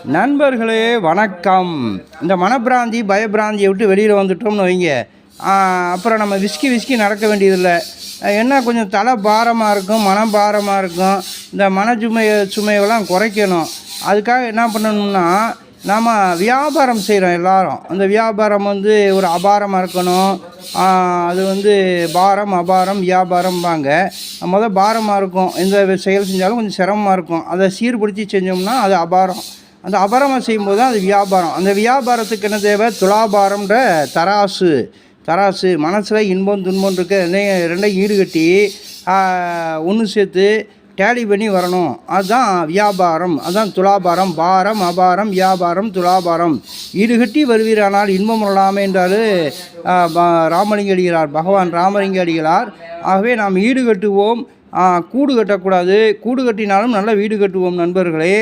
நண்பர்களே வணக்கம். இந்த மனப்பிராந்தி பயப்பிராந்தியை விட்டு வெளியில் வந்துட்டோம்னு வைங்க. அப்புறம் நம்ம விஸ்கி விஸ்கி நடக்க வேண்டியதில்லை. என்ன கொஞ்சம் தலை பாரமாக இருக்கும் மனம் பாரமாக இருக்கும். இந்த மன சுமையை சுமையெல்லாம் குறைக்கணும். அதுக்காக என்ன பண்ணணும்னா நாம் வியாபாரம் செய்கிறோம் எல்லாரும். அந்த வியாபாரம் வந்து ஒரு அபாரமாக இருக்கணும். அது வந்து பாரம் அபாரம் வியாபாரம்பாங்க. முதல் பாரமாக இருக்கும். எந்த செயல் செஞ்சாலும் கொஞ்சம் சிரமமாக இருக்கும். அதை சீர்படுத்தி செஞ்சோம்னா அது அபாரம். அந்த அபரமம் செய்யும்போது தான் அது வியாபாரம். அந்த வியாபாரத்துக்கு என்ன தேவை? துலாபாரம்ன்ற தராசு. தராசு. மனசில் இன்பம் துன்பம் இருக்க ரெண்டையும் ரெண்டையும் ஈடுகட்டி ஒன்று சேர்த்து டேலி பண்ணி வரணும். அதுதான் வியாபாரம். அதுதான் துலாபாரம். பாரம் அபாரம் வியாபாரம் துலாபாரம். ஈடுகட்டி வருவீரானால் இன்பம் வரலாமே என்றால் ராமலிங்க அடிகளார் பகவான் ராமலிங்க அடிகளார் ஆகவே நாம் ஈடு கட்டுவோம். கூடு கட்டக்கூடாது. கூடு கட்டினாலும் நல்ல வீடு கட்டுவோம் நண்பர்களே.